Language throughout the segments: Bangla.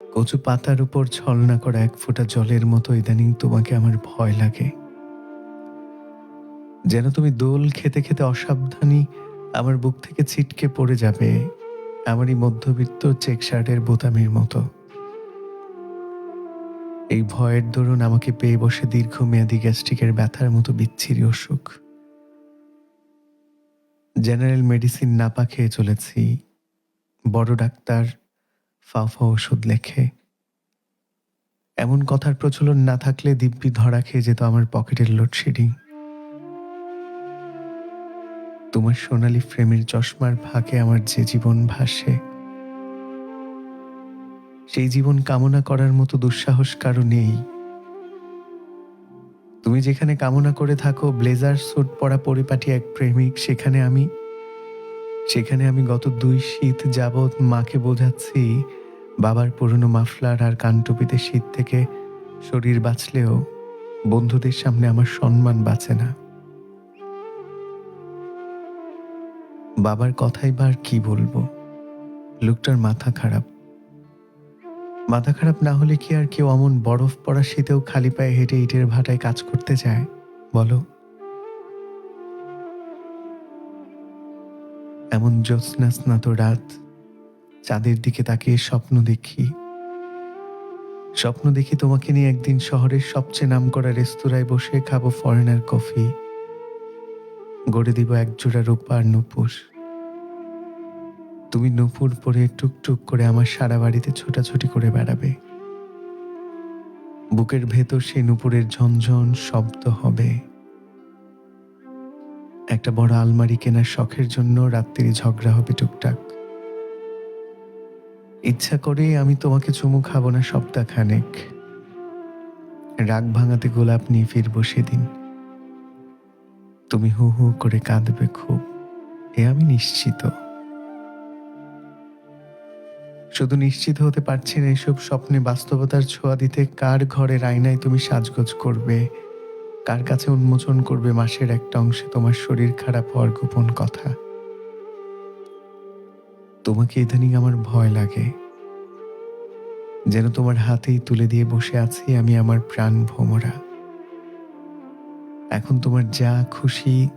কচু পাতার উপর ছলনা করা এক ফোঁটা জলের মতো ইদানিং তোমাকে আমার ভয় লাগে। যেন তুমি দোল খেতে খেতে অসাবধানী আমার বুক থেকে ছিটকে পড়ে যাবে আমারই মধ্যবিত্ত চেক শার্টের বোতামের মতো। এই ভয়ের দরুন আমাকে পেয়ে বসে দীর্ঘমেয়াদী গ্যাস্ট্রিকের ব্যথার মতো বিচ্ছিরি অসুখ। জেনারেল মেডিসিন না পা খেয়ে চলেছি। বড় ডাক্তার ফাফা ওষুধ লেখে। এমন কথার প্রচলন না থাকলে দিব্যি ধরা খেয়ে যেত আমার পকেটের লোডশেডিং তোমার সোনালি ফ্রেমের চশমার ফাঁকে আমার যে জীবন ভাসে। সেই জীবন কামনা করার মতো দুঃসাহস কারও নেই। তুমি যেখানে কামনা করে থাকো, ব্লেজার স্যুট পরা পরিপাটি এক প্রেমিক, সেখানে আমি সেখানে আমি গত দুই শীত যাবৎ মাকে বোঝাচ্ছি বাবার পুরনো মাফলার আর কানটুপিতে শীত থেকে শরীর বাঁচলেও বন্ধুদের সামনে আমার সম্মান বাঁচে না। বাবার কথাই বার কি বলব? লোকটার মাথা খারাপ। মাথা খারাপ না হলে কি আর কেউ অমন বরফ পড়া শীতেও খালি পায়ে হেঁটে ইটের ভাটায় কাজ করতে যায় বলো। এমন জ্যোৎস্না স্নাত রাত চাঁদের দিকে তাকিয়ে স্বপ্ন দেখি। স্বপ্ন দেখি তোমাকে নিয়ে একদিন শহরের সবচেয়ে নামকরা রেস্তোরাঁয় বসে খাব ফরেনার কফি গড়ে দিব একজোড়া রূপার নুপুস তুমি নুপুর পরে টুকটুক করে আমার সারা বাড়িতে ছোটাছুটি করে বেড়াবে। বুকের ভেতর সেই নুপুরের ঝনঝন শব্দ হবে। একটা বড় আলমারি কেনার শখের জন্য রাত্রি ঝগড়া হবে টুকটাক। ইচ্ছা করে আমি তোমাকে চুমু খাব না সপ্তাহখানেক রাগ ভাঙাতে গোলাপ নিয়ে ফিরবো সেদিন। তুমি হু হু করে কাঁদবে খুব, এ আমি নিশ্চিত। শুধু নিশ্চিত হতে পারছি না এসব স্বপ্নে বাস্তবতার ছোঁয়া দিতে কার ঘরের আয়নায় তুমি সাজগোজ করবে? কার কাছে উন্মোচন করবে মাসের একটা অংশে তোমার শরীর খারাপ হওয়ার গোপন কথা? তোমাকে ইদানিং আমার ভয় লাগে। যেন তোমার হাতেই তুলে দিয়ে বসে আছি আমি আমার প্রাণ ভোমরা। এখন তোমার যা খুশি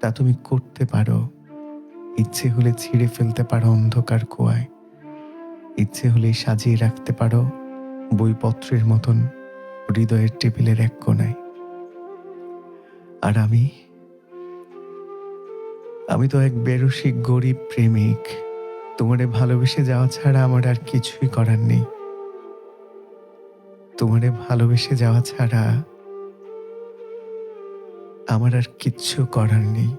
তা তুমি করতে পারো। ইচ্ছে হলে ছিঁড়ে ফেলতে পারো অন্ধকার কুয়ায়। ইচ্ছে হলে সাজিয়ে রাখতে পারো বইপত্রের মতন হৃদয়ের টেবিলের এক কোনায় আর আমি? আমি তো এক বেরসিক গরিব প্রেমিক। তোমারে ভালোবেসে যাওয়া ছাড়া আমার আর কিছুই করার নেই। তোমারে ভালোবেসে যাওয়া ছাড়া আমার আর কিচ্ছু করার নেই।